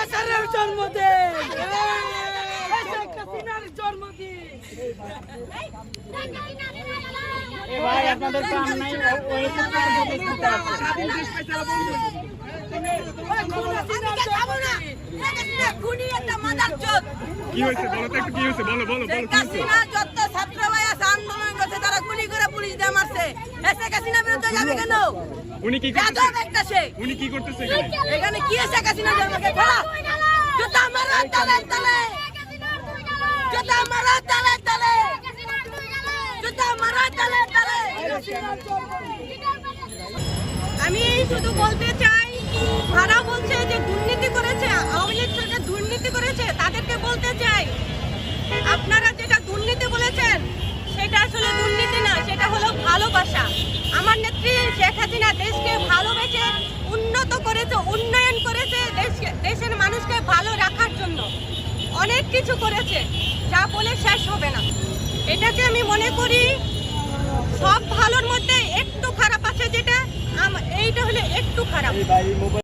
স্বৈরাচারের জন্মদিন। শেখ হাসিনার জন্মদিন। ভাই আপনাদের কাম নাই ওই কি হয়েছে? বলো তো একটু কি হয়েছে? বলো বলো বলো যত ছাত্র ভাই আছে আন্দোলন করছে তারা গুলি করে পুলিশ দিয়ে মারছে। এসে কাসিনা বিরুদ্ধে যাবে কেন? উনি কি যাদব একটা সে। উনি কি করতেছে এখানে? কি এসে কাসিনা জন্মকে খেলা। জুতা মারা তালে তালে। জুতা মারা তালে তালে। জুতা মারা তালে তালে। আমি শুধু বলতে চাই যারা বলছে যে দুর্নীতি করেছে, আওয়ামী লীগ সরকার দুর্নীতি করেছে, তাদেরকে বলতে চাই, আপনারা যেটা দুর্নীতি বলেছেন, সেটা আসলে দুর্নীতি না, সেটা হলো ভালোবাসা। আমার নেত্রী শেখ হাসিনা দেশকে ভালোবেসে করেছে উন্নয়ন করেছে দেশের মানুষকে ভালো রাখার জন্য। অনেক কিছু করেছে, যা বলে শেষ হবে না। এটাকে আমি মনে করি, সব ভালোর মধ্যে একটু খারাপ আছে যেটা এইটা হলে একটু খারাপ।